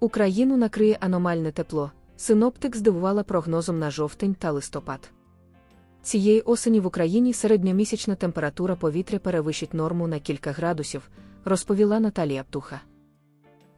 Україну накриє аномальне тепло. Синоптик здивувала прогнозом на жовтень та листопад. Цієї осені в Україні середньомісячна температура повітря перевищить норму на кілька градусів, розповіла Наталія Птуха.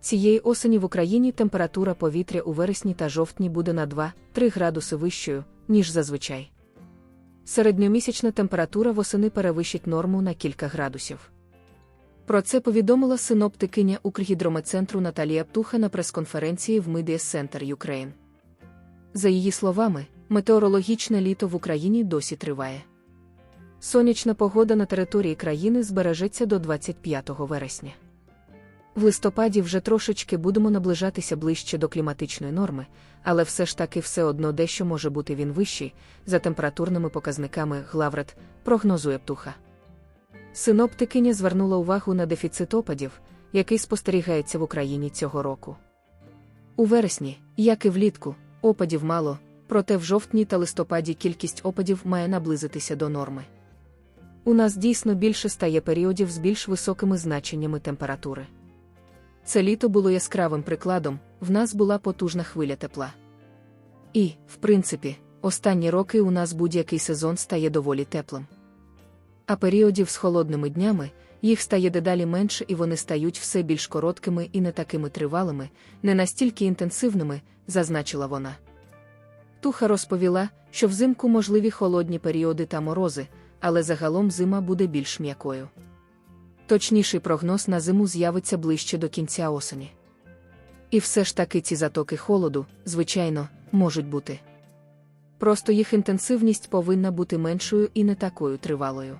Цієї осені в Україні температура повітря у вересні та жовтні буде на 2-3 градуси вищою, ніж зазвичай. Середньомісячна температура восени перевищить норму на кілька градусів. Про це повідомила синоптикиня Укргідрометцентру Наталія Птуха на прес-конференції в Media Center Ukraine. За її словами, метеорологічне літо в Україні досі триває. Сонячна погода на території країни збережеться до 25 вересня. В листопаді вже трошечки будемо наближатися ближче до кліматичної норми, але все ж таки все одно дещо може бути він вищий, за температурними показниками Главред, прогнозує птуха. Синоптикиня звернула увагу на дефіцит опадів, який спостерігається в Україні цього року. У вересні, як і влітку, опадів мало, проте в жовтні та листопаді кількість опадів має наблизитися до норми. У нас дійсно більше стає періодів з більш високими значеннями температури. Це літо було яскравим прикладом, в нас була потужна хвиля тепла. І, в принципі, останні роки у нас будь-який сезон стає доволі теплим. А періодів з холодними днями їх стає дедалі менше і вони стають все більш короткими і не такими тривалими, не настільки інтенсивними, зазначила вона. Туха розповіла, що взимку можливі холодні періоди та морози, але загалом зима буде більш м'якою. Точніший прогноз на зиму з'явиться ближче до кінця осені. І все ж таки ці затоки холоду, звичайно, можуть бути. Просто їх інтенсивність повинна бути меншою і не такою тривалою.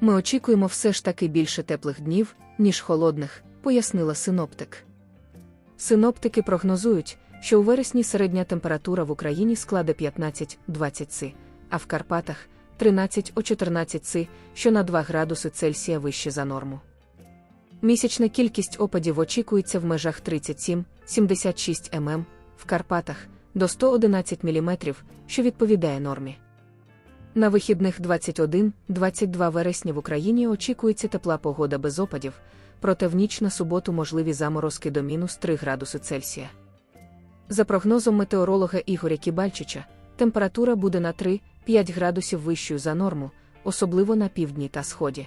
Ми очікуємо все ж таки більше теплих днів, ніж холодних, пояснила синоптик. Синоптики прогнозують, що у вересні середня температура в Україні складе 15-20 ци, а в Карпатах 13-14 ци, що на 2 градуси Цельсія вище за норму. Місячна кількість опадів очікується в межах 37-76 мм, в Карпатах до 111 мм, що відповідає нормі. На вихідних 21-22 вересня в Україні очікується тепла погода без опадів, проте в ніч на суботу можливі заморозки до мінус 3 градуси Цельсія. За прогнозом метеоролога Ігоря Кібальчича, температура буде на 3-5 градусів вищою за норму, особливо на півдні та сході.